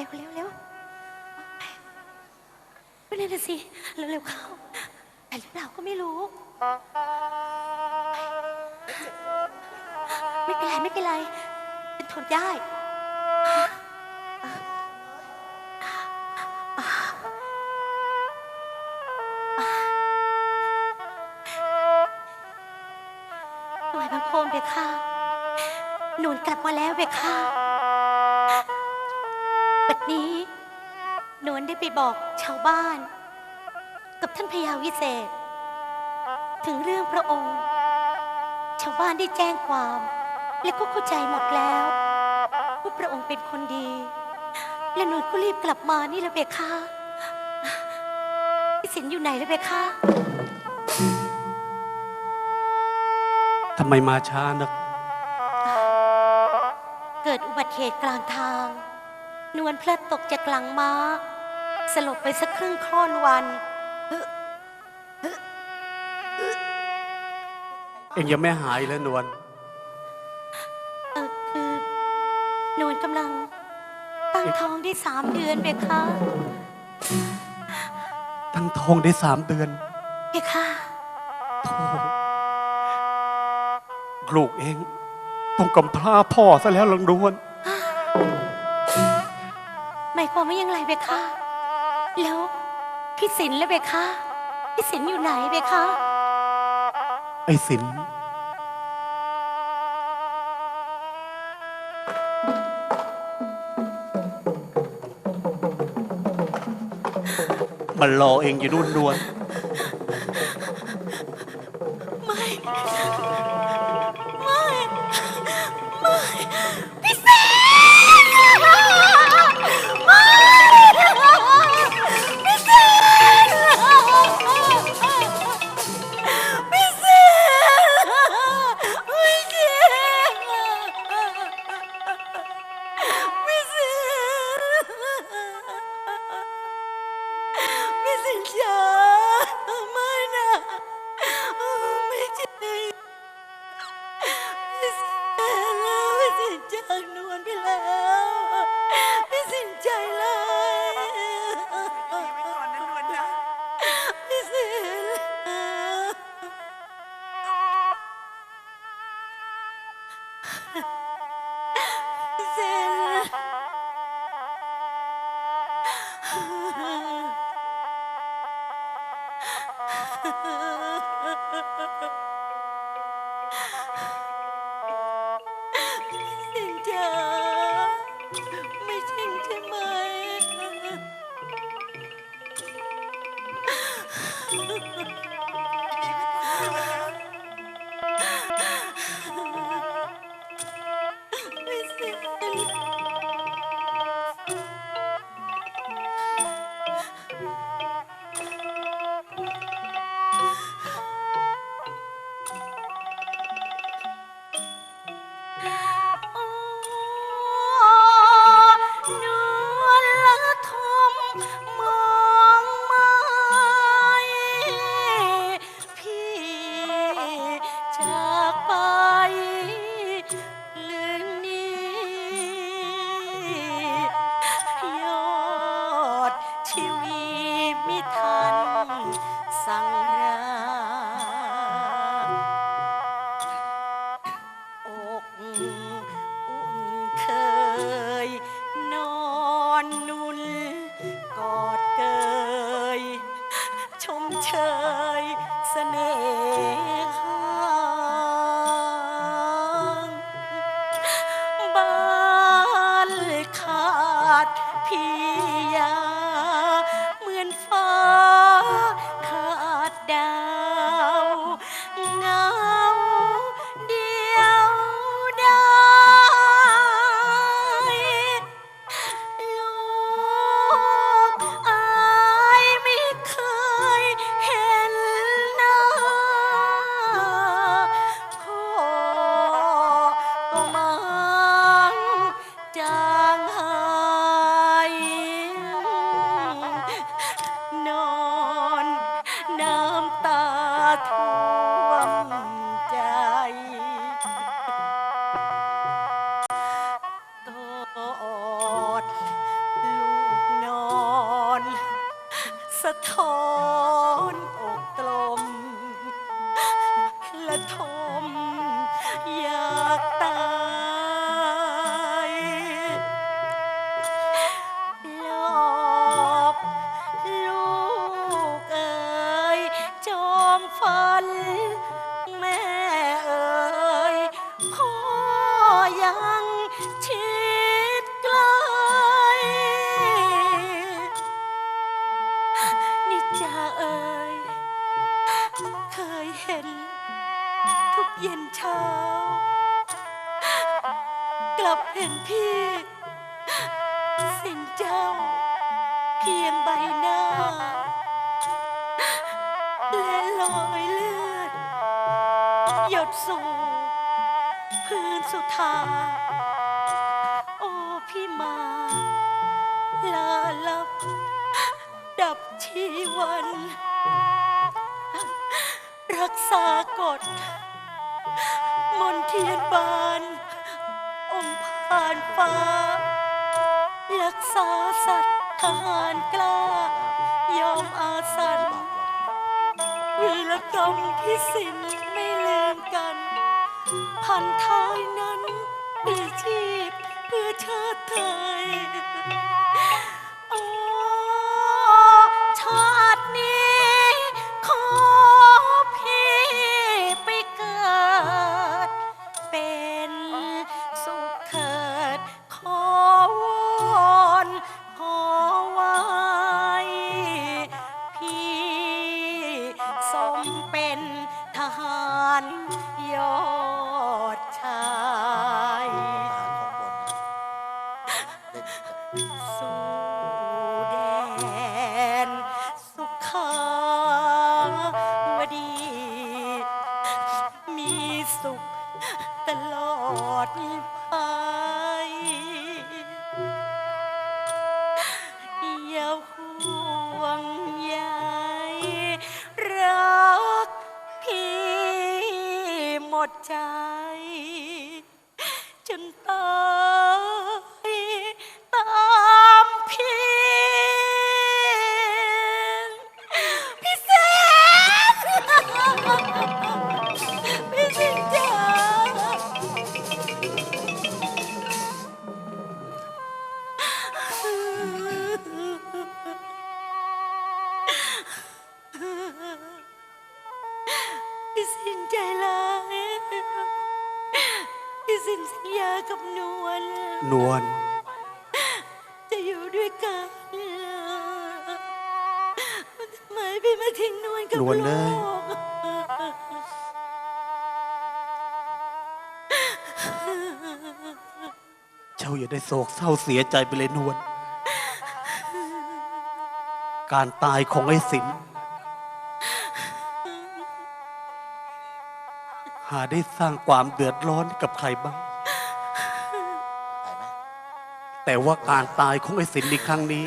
ร็วเร็วเร็วไปเร็วๆสิเร็วๆเข้าแต่หรือเปล่าก็ไม่รู้ ไม่เป็นไรไม่เป็นไรเป็นทนได้หน่วยบังคมเบค่ะหนุนกลับมาแล้วเบค่ะ บัดนี้หนวนได้ไปบอกชาวบ้าน กับท่านพญาวิเศษ ถึงเรื่องพระองค์ ชาวบ้านได้แจ้งความ และก็เข้าใจหมดแล้วว่าพระองค์เป็นคนดี และหนวนก็รีบกลับมานี่แหละเบค่ะพี่สินอยู่ไหนแล้วเบค่ะทำไมมาช้านัก เกิดอุบัติเหตุกลางทาง นวลพลัดตกจากหลังม้า สลบไปสักครึ่งค่อนวัน เองยังไม่หายเลยนวลเออคือนวลกำลัง ตั้งท้องได้สามเดือนเบคะทั้งท้องได้สามเดือนเบคะโธ่ลูกเอง ต้องกำพร้าพ่อซะแล้วลังดวนหมาย ความว่ายังไงเบคะแล้วพี่สินแล้วเบคะพี่สินอยู่ไหนเบคะไอ้สินมันรอเองอยู่นู่นนวล พี่สินสินจ๋าไม่จริงใช่ไหม Thank you. ชีวีมิทันสั่งราอกอุ่นเคย นอนนุ่นกอดเกย ชมเชยเสน่หาบ้านขาดพี่ยา เจ้า เพียงใบหน้า และรอยเลือด หยดสู่พื้นสุธาโอ้พี่มา ลาลับ ดับชีวัน รักษากฎมนเทียนบาน องค์ผ่านฟ้า รักษาสัตว์ทหารกล้ายอมอาสันวีรกรรมที่สิ้นไม่ลืมกัน พันท้ายนั้นปีชีพเพื่อชาติไทย ตลอดไป อย่าห่วงใยรักพี่หมดใจ จนตาย นวลจะอยู่ด้วยกันทำไมพี่มาทิ้งนวลกับนวลเอ้ลูยกเจ้าอย่าได้โศกเศร้าเสียใจไปเลยนวล การตายของไอ้สินหาได้สร้างความเดือดร้อนให้กับใครบ้าง แต่ว่าการตายของไอ้สินในครั้งนี้